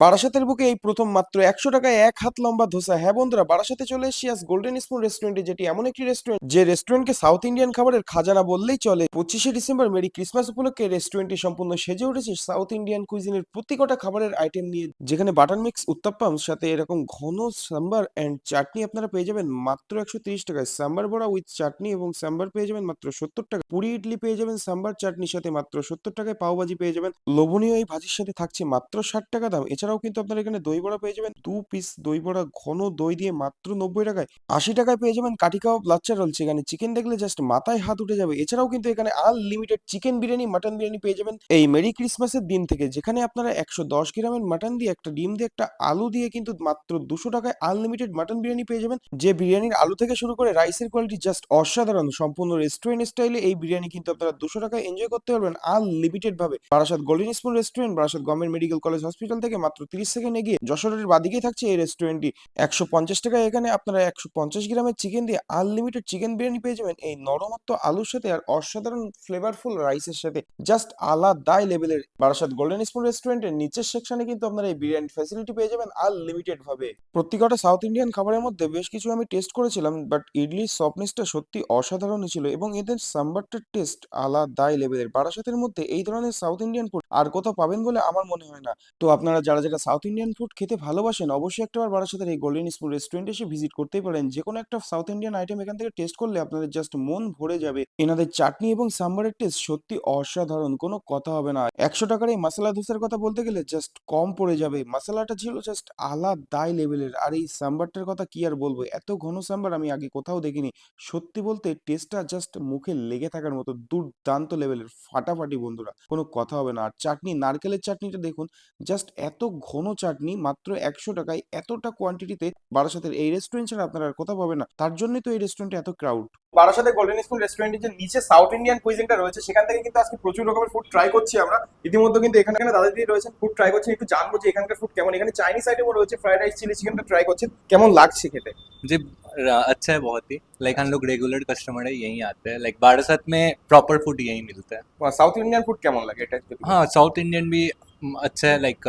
বারাসাতের বুকে এই প্রথম মাত্র একশো টাকায় এক হাত লম্বা ধোসা। হ্যাঁ বন্ধুরা, বারাসাতে চলে এসেছি আজ গোল্ডেন স্পুন রেস্টুরেন্টে যেটি এমন একটি রেস্টুরেন্ট যে রেস্টুরেন্টকে সাউথ ইন্ডিয়ান খাবারের খাজানা বললেই চলে। পঁচিশে ডিসেম্বর মেরি ক্রিসমাস উপলক্ষে রেস্টুরেন্টটি সম্পূর্ণ সেজে উঠেছে সাউথ ইন্ডিয়ান কুইজিনের প্রতিকটা খাবারের আইটেম নিয়ে, যেখানে বাটার মিক্স উত্তাপ্পাম সাথে এরকম ঘন সাম্বার অ্যান্ড চাটনি আপনারা পেয়ে যাবেন মাত্র একশো তিরিশ টাকায়। সাম্বার বড়া উইথ চাটনি এবং সাম্বার পেয়ে যাবেন মাত্র সত্তর টাকা পুরি ইডলি পেয়ে যাবেন সাম্বার চাটনির সাথে মাত্র সত্তর টাকায় পাওভাজি পেয়ে যাবেন। লোভনীয় এই ভাজির সাথে থাকছে মাত্র ষাট টাকা দাম। এছাড়াও কিন্তু আপনারা এখানে দই বড়া পেয়ে যাবেন। দু পিস দই বড়া, ঘন দই দিয়ে মাত্র নব্বই টাকায় আশি টাকায় পেয়ে যাবেন কাঠি কাবাব, লাচ্চা রোল সেখানে চিকেন দেখলে জাস্ট মাথায় হাত উঠে যাবে। এছাড়াও কিন্তু এখানে unlimited chicken biryani mutton biryani পেয়ে যাবেন এই মেরি ক্রিসমাসের দিন থেকে। যেখানে আপনারা একশো দশ গ্রামের মাটন দিয়ে একটা ডিম দিয়ে একটা আলু দিয়ে কিন্তু মাত্র দুশো টাকায় আনলিমিটেড মাটন বিরিয়ানি পেয়ে যাবেন। যে বিরিয়ানির আলু থেকে শুরু করে রাইসের কোয়ালিটি জাস্ট অসাধারণ। সম্পূর্ণ রেস্টুরেন্ট স্টাইলে এই বিরিয়ানি কিন্তু আপনারা দুশো টাকায় এনজয় করতে পারবেন আনলিমিটেড ভাবে। Barasat golden spoon restaurant Barasat government medical college hospital থেকে মাত্র তিরিশ সেকেন্ড এগিয়ে যশোরের বাদিকেই থাকছে এই রেস্টুরেন্টটি একশো পঞ্চাশ টাকায় এখানে আপনারা একশো পঞ্চাশ গ্রামের চিকেন দিয়ে আনলিমিটেড চিকেন বিরিয়ানি পেয়ে যাবেন এই নরমাত্র আলুর সাথে আর অসাধারণ ফ্লেভারফুল রাইসের সাথে। জাস্ট আলাদাই লেভেলের বারাসাত গোল্ডেন স্পুন রেস্টুরেন্টের নিচের সেকশনে কিন্তু আপনারা এই বিরিয়ানি ফ্যাসিলিটি পেয়ে যাবেন আনলিমিটেড ভাবে। প্রত্যেকটা সাউথ ইন্ডিয়ান খাবারের মধ্যে বেশ কিছু আমি টেস্ট করেছিলাম বাট ইডলির সফটনেসটা সত্যি অসাধারণ ছিল এবং এদের সাম্বারটার টেস্ট আলাদাই লেভেলের। বারাসাতের মধ্যে এই ধরনের সাউথ ইন্ডিয়ান ফুড আর কোথাও পাবেন বলে আমার মনে হয় না। তো আপনারা যারা যারা সাউথ ইন্ডিয়ান ফুড খেতে ভালোবাসেন, অবশ্যই একটাবার বারাসাতের এই গোল্ডেন স্পুন রেস্টুরেন্টে এসে ভিজিট করতেই পারেন। যে কোনো একটা সাউথ ইন্ডিয়ান আইটেম এখান থেকে টেস্ট করলে আপনাদের জাস্ট মন ভরে যাবে। এনাদের চাটনি এবং সাম্বারের টেস্ট সত্যি অসাধারণ, কোনো কথা হবে না। একশো টাকার এই মশলা ধোসার কথা বলতে গেলে জাস্ট কম পড়ে যাবে। মশলাটা ছিল জাস্ট আলাদাই লেভেলের আর এই সাম্বারটার কথা কি আর বলব? এত ঘন সাম্বার আমি আগে কোথাও দেখিনি। সত্যি বলতে টেস্টটা জাস্ট মুখে লেগে থাকার মতো দুর্দান্ত লেভেলের ফাটাফাটি বন্ধুরা। কোনো কথা হবে না। আর চাটনি, নারকেলের চাটনিটা দেখুন জাস্ট এত ঘন চাটনি মাত্র একশো টাকায় এতটা কোয়ান্টিটিতে বারাসাতের এই রেস্টুরেন্ট ছাড়া আপনারা আর কোথাও পাবেন না তার জন্যই তো এই রেস্টুরেন্টে এত ক্রাউড বারাসাতে গোল্ডেন স্কুল রেস্টুরেন্টের যে নিচে সাউথ ইন্ডিয়ান কুইজিনটা রয়েছে সেখান থেকে কিন্তু আজকে প্রচুর রকমের ফুড ট্রাই করছি আমরা ইতিমধ্যে কিন্তু এখানে এখানে দাদা দিদি রয়েছেন ফুড ট্রাই করছেন একটু জানবো যে এখানকার ফুড কেমন এখানে চাইনিজ আইটেমও রয়েছে ফ্রাইড রাইস চিলি চিকেনটা ট্রাই করছেন কেমন লাগছে খেতে जी र- अच्छा है बहुत ही लाइक हम लोग रेगुलर कस्टमर है यहीं आते हैं लाइक बारासात में प्रॉपर फूड यहीं मिलता है সাউথ ইন্ডিয়ান ফুড কেমন লাগে এটা একটু हाँ साउथ इंडियन भी म, Hmm, अच्छा है लाइक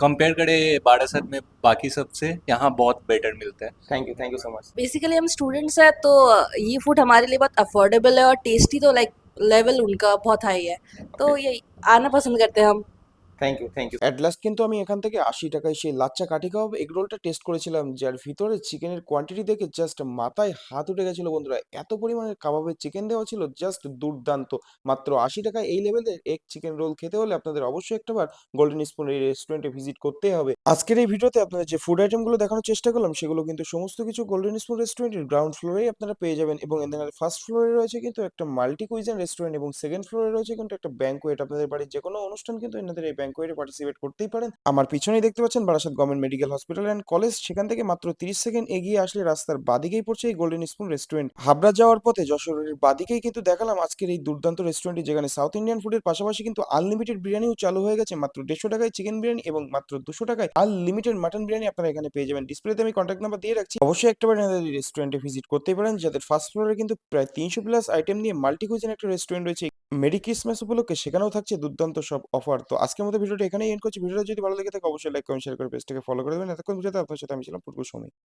कंपेयर करे बारासत में बाकी सबसे यहाँ बहुत बेटर मिलता है। Thank you thank you so much basically हम स्टूडेंट्स हैं तो uh, ये फ़ूड हमारे लिए बहुत अफोर्डेबल है और टेस्टी तो लाइक लेवल उनका बहुत हाई है। तो okay. तो ये आना पसंद करते हैं हम। Thank you thank you at last কিন্তু আমি এখান থেকে আশি টাকায় সেই লাচ্চা কাঠি কাবাব এগ রোলটা টেস্ট করেছিলাম, যার ভিতরে চিকেনের কোয়ান্টিটি দেখে জাস্ট মাথায় হাত উঠে গেছিল বন্ধুরা। এত পরিমাণের কাবাবের চিকেন দেওয়া ছিল জাস্ট দুর্দান্ত। মাত্র আশি টাকায় এই লেভেলের এক চিকেন রোল খেতে হলে আপনাদের অবশ্যই একটাবার গোল্ডেন স্পুন এই রেস্টুরেন্টে ভিজিট করতেই হবে। আজকের এই ভিডিওতে আপনাদের যে ফুড আইটেমগুলো দেখানোর চেষ্টা করলাম, সেগুলো কিন্তু সমস্ত কিছু গোল্ডেন স্পুন রেস্টুরেন্টের গ্রাউন্ড ফ্লোরেই আপনারা পেয়ে যাবেন এবং এদের ফার্স্ট ফ্লোরে রয়েছে কিন্তু একটা মাল্টি কুইজন রেস্টুরেন্ট এবং সেকেন্ড ফ্লোরে রয়েছে কিন্তু একটা ব্যাঙ্কোয়েট আপনাদের বাড়ির যে কোনো অনুষ্ঠান কিন্তু এনাদের এই ব্যাঙ্কোয়েটে পার্টিসিপেট করতেই পারেন। আমার পিছনেই দেখতে পাচ্ছেন Barasat government medical hospital and college সেখান থেকে মাত্র তিরিশ সেকেন্ড এগিয়ে আসলে রাস্তার বাদিকেই পড়ছে এই গোল্ডেন স্পুন রেস্টুরেন্ট হাবড়া যাওয়ার পথে যশোরের বাদিকেই কিন্তু দেখালাম আজকের এই দুর্দান্ত রেস্টুরেন্টে যেখানে সাউথ ইন্ডিয়ান ফুডের পাশাপাশি কিন্তু আনলিমিটেড বিরিয়ানিও চালু হয়ে গেছে, মাত্র দেড়শো টাকায় চিকেন বিরিয়ানি এবং মাত্র দুশো টাকায় আনলিমিটেড মাটন বিরিয়ানি আপনারা এখানে পেয়ে যাবেন। ডিসপ্লেতে আমি কন্ট্যাক্ট নাম্বার দিয়ে রাখছি। অবশ্যই একটাবার এনাদের রেস্টুরেন্টে ভিজিট করতে পারেন, যাদের ফার্স্ট ফ্লোরে কিন্তু প্রায় তিনশো প্লাস আইটেম নিয়ে মাল্টি কুইজিন একটা রেস্টুরেন্ট রয়েছে। মেরি ক্রিসমাস উপলক্ষে সেখানেও থাকছে দুর্দান্ত সব অফার তো আজকের মতো ভিডিওটা এখানেই এন্ড করছি। ভিডিওটা যদি ভালো লেগে থাকে, অবশ্যই লাইক কমেন্ট শেয়ার করে পেজটাকে ফলো করে দেবেন। এতক্ষণ ভিডিওতে আপনার সাথে আমি ছিলাম পূর্ব সময়।